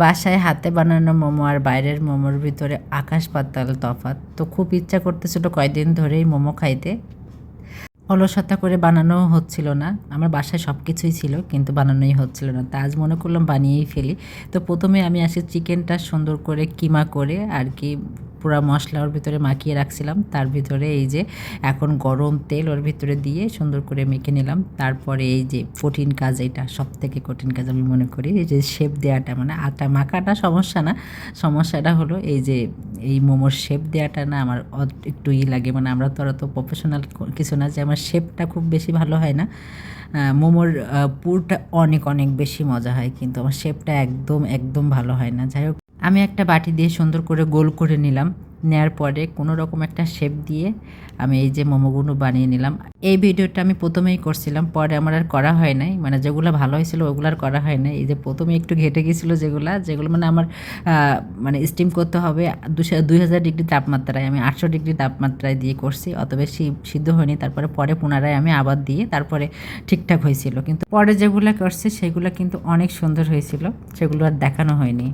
বাসায় হাতে বানানো মোমো আর বাইরের মোমোর ভিতরে আকাশ পাতাল তফাৎ। তো খুব ইচ্ছা করতেছিল কয়দিন ধরেই মোমো খাইতে। অলসতা করে বানানো হচ্ছিল না। আমার বাসায় সব কিছুই ছিল, কিন্তু বানানোই হচ্ছিল না। তা আজ মনে করলাম বানিয়েই ফেলি। তো প্রথমে আমি আসি চিকেনটা সুন্দর করে কিমা করে আর কি পুরা মশলা ওর ভিতরে মাখিয়ে রাখছিলাম। তার ভিতরে এই যে এখন গরম তেল ওর ভিতরে দিয়ে সুন্দর করে মেখে নিলাম। তারপরে এই যে কঠিন কাজ এটা সব থেকে কঠিন কাজ আমি মনে করি, এই যে শেপ দেওয়াটা মানে আটা মাখাটা সমস্যা না। সমস্যাটা হলো এই যে এই মোমোর শেপ দেওয়াটা না আমার অত- একটু ই লাগে মানে আমরা তো আর তো প্রফেশনাল কিছু না যে আমার শেপটা খুব বেশি ভালো হয় না। মোমোর পুরটা অনেক অনেক বেশি মজা হয়, কিন্তু আমার শেপটা একদম একদম ভালো হয় না। যাই হোক। আমি একটা বাটি দিয়ে সুন্দর করে গোল করে নিলাম। নেয়ার পরে কোনো রকম একটা শেপ দিয়ে আমি এই যে মোমোগুলো বানিয়ে নিলাম। এই ভিডিওটা আমি প্রথমেই করছিলাম, পরে আমার আর করা হয় নাই। মানে যেগুলো ভালো হয়েছিল ওগুলো আর করা হয় নাই। এই যে প্রথমে একটু ঘেটে গেছিল যেগুলো যেগুলো মানে আমার মানে স্টিম করতে হবে দুশো, দুই হাজার ডিগ্রি তাপমাত্রায়। আমি আটশো ডিগ্রি তাপমাত্রায় দিয়ে করছি, অত বেশি সিদ্ধ হয়নি। তারপরে পরে পুনরায় আমি আবার দিয়ে তারপরে ঠিকঠাক হয়েছিল। কিন্তু পরে যেগুলো করছি, সেগুলো কিন্তু অনেক সুন্দর হয়েছিল। সেগুলো আর দেখানো হয়নি।